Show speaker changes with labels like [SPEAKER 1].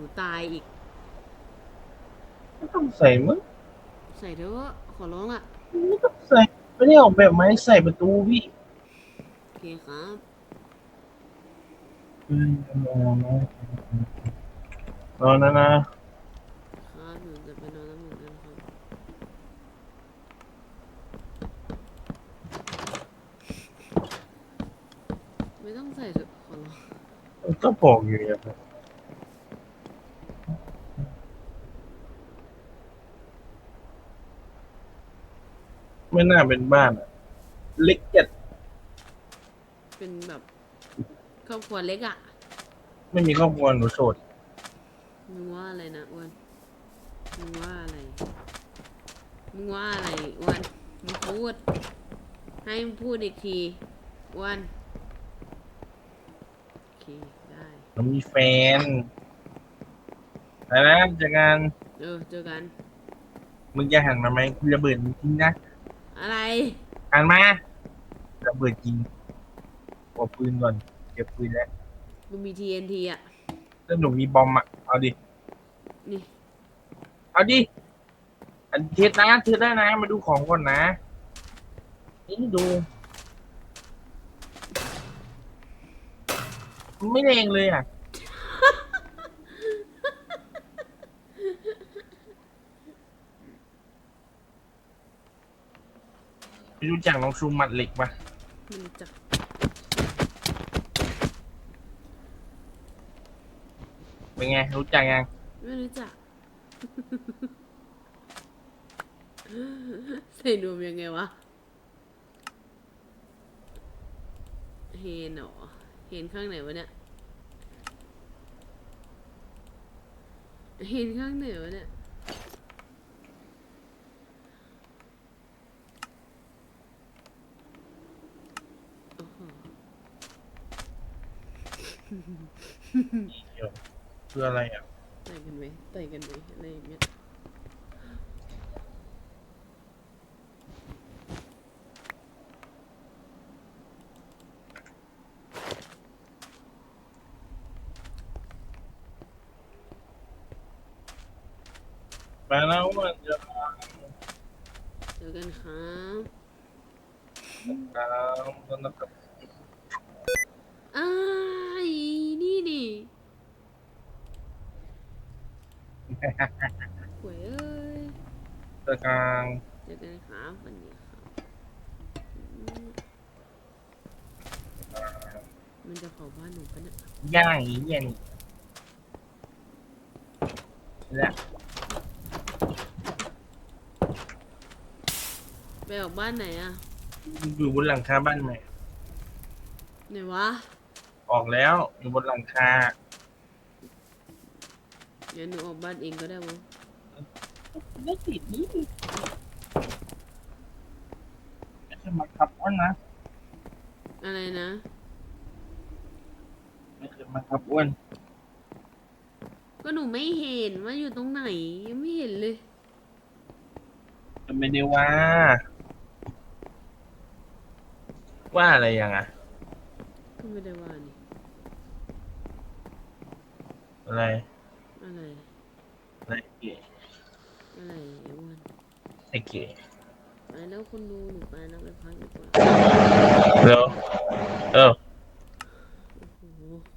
[SPEAKER 1] นูตายอีก
[SPEAKER 2] ไม่ต้องใส่มึง
[SPEAKER 1] ใส่เถอะขอร้องล่ะ
[SPEAKER 2] ไม่ต้องใส่ไม่ได้ออกแบบไมาให้ใส่ประตูพี่
[SPEAKER 1] โอเคครับ
[SPEAKER 2] อืมรอนะนะ
[SPEAKER 1] ครับหนูจะไปนอนแล้วเหมือนกันครับไม่ต้องใส่เถอะขอร้อง
[SPEAKER 2] ก็บอกอยู่อย่างนั้ ไม่น่าเป็นบ้านอะเล็กจัด
[SPEAKER 1] เป็นแบบครอบครัวเล็กอะ่ะไม่
[SPEAKER 2] ไม่มีครอบครัวหนูโสด
[SPEAKER 1] มึงว่าอะไรนะอ้วนมึงว่าอะไรมึงว่าอะไรอ้วนมึงพูด ให้มึงพูดอีกทีอ้วนโอเคได้
[SPEAKER 2] หนูมีแฟนไปนะจากงาน
[SPEAKER 1] เออเจอกัน
[SPEAKER 2] มึงจะหันมาไหมกูระเบิดมึงจริงนะ
[SPEAKER 1] อะไร
[SPEAKER 2] หันมาระเบิดจริงกดปืนก่อนเก็บปืนแล้ว
[SPEAKER 1] มึงมี TNT อะ
[SPEAKER 2] แล้วหนูมีบอมอะ เอาดิ
[SPEAKER 1] นี่
[SPEAKER 2] เอาดิ อันเทสนะเทสได้นะ มาดูของก่อนนะ นี่ดูมันไม่แรงเลยอะ รู้จักน้องชูหมัดเหล็กปะ
[SPEAKER 1] ไม่รู้จัก
[SPEAKER 2] เป็นไง รู้จักยัง
[SPEAKER 1] ไม่รู้จัก ใส่นวมยังไงวะ เฮนเหรอเฮนข้างไหนวะเนี่ย เฮนข้างไหนวะเนี่ย โอ้โห
[SPEAKER 2] เดี๋ยวเพื่ออะไรอะ
[SPEAKER 1] ต่อยกันไหมต่อยกันไหมอะไรอย่างเงี้ย
[SPEAKER 2] มาแล้วมันจะ
[SPEAKER 1] เจอกันครับ
[SPEAKER 2] ตามต้นนะครับ
[SPEAKER 1] อ้ายนี่นี่ หวยเอ้ย
[SPEAKER 2] ตะกลาง
[SPEAKER 1] เจอกันครับวันนี้ครับอืมมันจะเผาบ้านหนูปะเนี่ย
[SPEAKER 2] ย่างอีเย็นและ
[SPEAKER 1] ไปออกบ้านไหนอะ
[SPEAKER 2] อยู่บนหลังคาบ้านใหม่
[SPEAKER 1] ไหนวะ
[SPEAKER 2] ออกแล้วอยู่บนหลังคา
[SPEAKER 1] เดี๋ยวหนูออกบ้านเองก็ได้มั้ง
[SPEAKER 2] ไม่ติดนี่จะมาขับอ้วนนะ
[SPEAKER 1] อะไรนะ
[SPEAKER 2] ไม่เคยมาขับอ้วน
[SPEAKER 1] ก็หนูไม่เห็นว่าอยู่ตรงไหนยังไม่เห็นเลย
[SPEAKER 2] จะไม่ได้ว่า ว่าอะไรยังอะ
[SPEAKER 1] ก็ไม่ได้ว่านี่
[SPEAKER 2] อะไร
[SPEAKER 1] อะไร
[SPEAKER 2] อะไรเก๋
[SPEAKER 1] อะไรไอ้อ้วน
[SPEAKER 2] ไอ้เก๋
[SPEAKER 1] ไปแล้วคุณดูหนูไปแล้วไปพักดีกว่า
[SPEAKER 2] เร็วเออ
[SPEAKER 1] โอ้โห